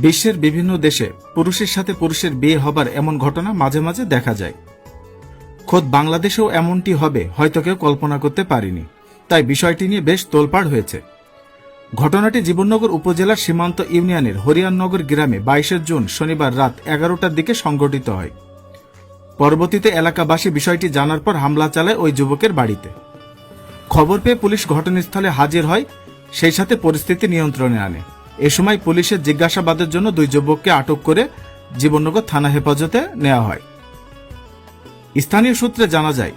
বিশ্বের বিভিন্ন দেশে পুরুষের সাথে পুরুষের বিয়ে হবার এমন ঘটনা মাঝে মাঝে দেখা যায়। খোদ বাংলাদেশেও এমনটি হবে, হয়তো কেউ কল্পনা করতে পারিনি। তাই বিষয়টি নিয়ে বেশ তোলপাড় হয়েছে। ঘটনাটি জীবননগর উপজেলার সীমান্ত ইউনিয়নের হরিয়াননগর গ্রামে বাইশে জুন শনিবার রাত এগারোটার দিকে সংঘটিত হয়। পরবর্তীতে এলাকাবাসী বিষয়টি জানার পর হামলা চালায় ওই যুবকের বাড়িতে। খবর পেয়ে পুলিশ ঘটনাস্থলে হাজির হয়, সেই সাথে পরিস্থিতি নিয়ন্ত্রণে আনে। এ সময় পুলিশের জিজ্ঞাসাবাদের জন্য দুই যুবককে আটক করে জীবননগর থানা হেফাজতে নেওয়া হয়। স্থানীয় সূত্রে জানা যায়,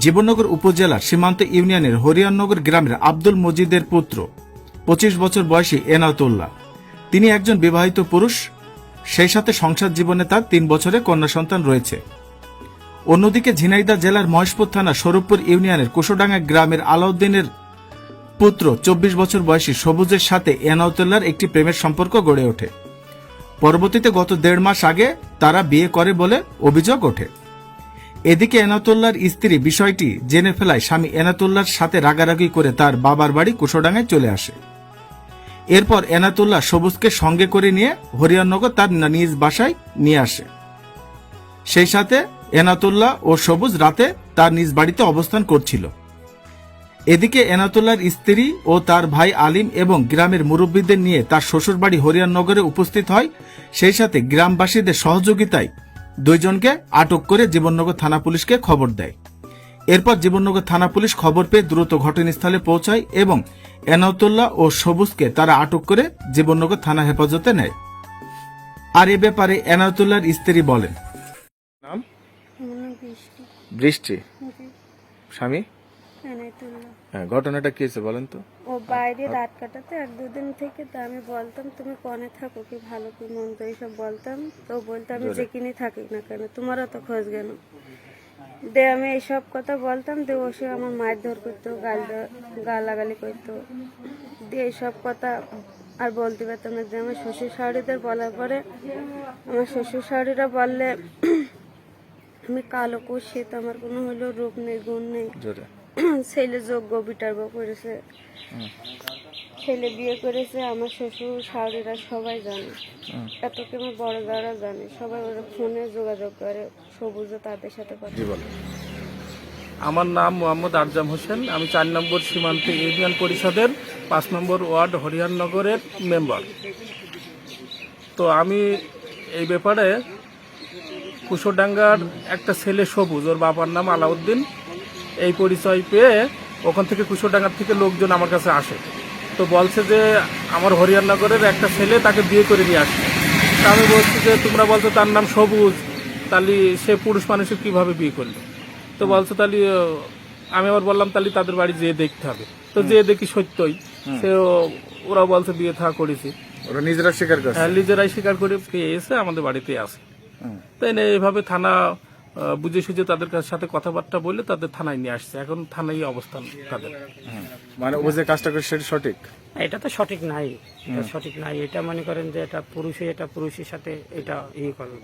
জীবননগর উপজেলার সীমান্ত ইউনিয়নের হরিয়াননগর গ্রামের আব্দুল মজিদের পুত্র, পঁচিশ বছর বয়সী এনাতুল্লাহ তিনি একজন বিবাহিত পুরুষ, সেই সাথে সংসার জীবনে তার তিন বছরে কন্যা সন্তান রয়েছে। অন্যদিকে ঝিনাইদহ জেলার মহেশপুর থানা স্বরূপপুর ইউনিয়নের কুশোডাঙ্গা গ্রামের আলাউদ্দিনের পুত্র চব্বিশ বছর বয়সী সবুজের সাথে এনাউতুল্লার একটি প্রেমের সম্পর্ক গড়ে ওঠে। পরবর্তীতে গত দেড় মাস আগে তারা বিয়ে করে বলে অভিযোগ ওঠে। এদিকে এনাতুল্লার স্ত্রী বিষয়টি জেনে ফেলায় স্বামী এনাতুল্লার সাথে রাগারাগি করে তার বাবার বাড়ি কুশোডাঙ্গায় চলে আসে। এরপর এনাতুল্লাহ সবুজকে সঙ্গে করে নিয়ে হরিয়াননগর তার নিজ বাসায় নিয়ে আসে। সেই সাথে এনাতুল্লাহ ও সবুজ রাতে তার নিজ বাড়িতে অবস্থান করছিল। এদিকে এনাতুল্লাহর স্ত্রী ও তার ভাই আলিম এবং গ্রামের মুরব্বীদের নিয়ে তার শ্বশুরবাড়ি হরিয়াননগরে উপস্থিত হয়। সেই সাথে গ্রামবাসীদের সহযোগিতায় দুইজনকে আটক করে জীবননগর থানা পুলিশকে খবর দেয়। এরপর জীবননগর থানা পুলিশ খবর পেয়ে দ্রুত ঘটনাস্থলে পৌঁছায় এবং এনাতুল্লাহ ও সবুজকে তারা আটক করে জীবননগর থানা হেফাজতে নেয়। আর এ ব্যাপারে এনাতুল্লাহর স্ত্রী বলেন। নাম? বৃষ্টি। বৃষ্টি? স্বামী? হ্যাঁ ঘটনাটা কি হয়েছে বলেন তো? ও বাইরে রাত কাটাতে এক দুদিন থেকে তো আমি বলতাম তুমি কনে থাকো কি ভালো কি মন্দ? এইসব বলতাম। তো ও বলতো আমি যেখানে থাকি না কেন তোমারও তো খোঁজ কেন? দে আমি এইসব কথা বলতাম দে ও সে আমার মায়ের ধর করতো গাল গালাগালি করতো। দিয়ে এইসব কথা আর বলতে পারতাম না। যে আমার শ্বশুর শাড়িদের বলার পরে আমার শ্বশুর শাড়িরা বললে আমি কালো কুশি তো আমার কোনো হলো রূপ নেই গুণ নেই। ছেলে যোগ্য বিটার্ব করেছে। ছেলে বিয়ে করেছে আমার শ্বশুর শাড়িরা সবাই জানে। এতকে আমার বড় যারা জানে। সবাই ওরা ফোনে যোগাযোগ করে সবুজও তাদের সাথে কথা আমার নাম মোহাম্মদ আরজাম হোসেন। আমি চার নম্বর সীমান্ত ইউনিয়ন পরিষদের পাঁচ নম্বর ওয়ার্ড হরিয়াননগরের মেম্বার। তো আমি এই ব্যাপারে কুশোডাঙ্গার একটা ছেলে সবুজ ওর বাবার নাম আলাউদ্দিন। এই পরিচয় পেয়ে ওখান থেকে কুশোডাঙ্গার থেকে লোকজন আমার কাছে আসে। তো বলছে যে আমার হরিয়াননগরের একটা ছেলে তাকে বিয়ে করে নিয়ে আসছে। তা আমি বলছি যে তোমরা বলছো তার নাম সবুজ তাহলে সে পুরুষ মানুষের কীভাবে বিয়ে করল তো বলছে তাহলে আমি আবার বললাম তাহলে তাদের বাড়ি যেয়ে দেখতে হবে। তো যেয়ে দেখি সত্যই সে ওরা বলছে বিয়ে থা করেছি। ওরা নিজেরা স্বীকার করে হ্যাঁ, নিজেরাই স্বীকার করে পেয়ে এসে আমাদের বাড়িতে আসে। তাই না এইভাবে থানা বুঝে সুঝে তাদের কাছ- সাথে কথাবার্তা বলে তাদের থানায় নিয়ে আসছে। এখন থানায় অবস্থান তাদের। মানে ও যে কাজটা করে সেটা সঠিক? এটা তো সঠিক নাই। এটা সঠিক নাই। এটা মনে করেন যে এটা পুরুষে এটা পুরুষের সাথে এটা ইয়ে করবে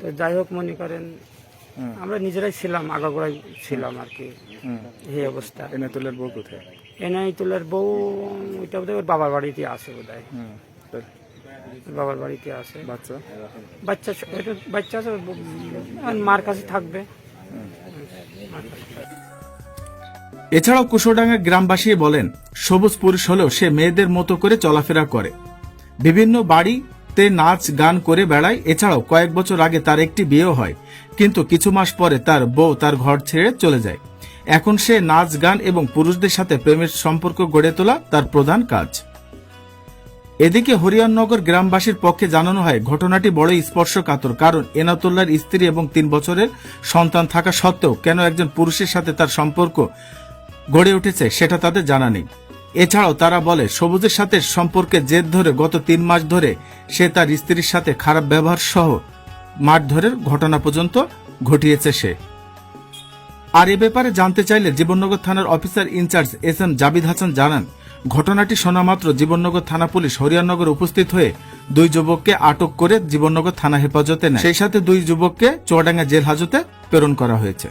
তো যাই হোক মনে করেন আমরা নিজেরাই ছিলাম আগাগোড়াই ছিলাম আর কি। এই অবস্থা। এনে তোলের বউ কোথায়? এনআই তুলার বউ ওইটা বোধহয় ওর বাবার বাড়িতে আছে বোধ হয় বাবার বাড়িতে আছে। বাচ্চা? বাচ্চা এটা বাচ্চা আছে মার কাছে থাকবে। এছাড়াও কুশোডাঙ্গা গ্রামবাসী বলেন সবুজ পুরুষ হলেও সে মেয়েদের মতো করে চলাফেরা করে। বিভিন্ন বাড়িতে নাচ গান করে বেড়ায়। এছাড়াও কয়েক বছর আগে তার একটি বিয়েও হয় কিন্তু কিছু মাস পরে তার বউ তার ঘর ছেড়ে চলে যায়। এখন সে নাচ গান এবং পুরুষদের সাথে প্রেমের সম্পর্ক গড়ে তোলা তার প্রধান কাজ। এদিকে হরিয়াননগর গ্রামবাসীর পক্ষে জানানো হয়, ঘটনাটি বড়ই স্পর্শকাতর, কারণ এনাতুল্লার স্ত্রী এবং তিন বছরের সন্তান থাকা সত্ত্বেও কেন একজন পুরুষের সাথে তার সম্পর্ক গড়ে উঠেছে সেটা তাদের জানা নেই। এছাড়াও তারা বলে, সবুজের সাথে সম্পর্কে জেদ ধরে গত তিন মাস ধরে সে তার স্ত্রীর সাথে খারাপ ব্যবহার সহ মারধরের ঘটনা পর্যন্ত ঘটিয়েছে সে। আর এ ব্যাপারে জানতে চাইলে জীবননগর থানার officer in charge S M Jabid Hasan জানান ঘটনাটি শোনা মাত্র জীবননগর থানা পুলিশ হরিয়াননগর উপস্থিত হয়ে দুই যুবককে আটক করে জীবননগর থানা হেফাজতে নেয়। সেই সাথে দুই যুবককে চুয়াডাঙ্গা জেল হাজতে প্রেরণ করা হয়েছে।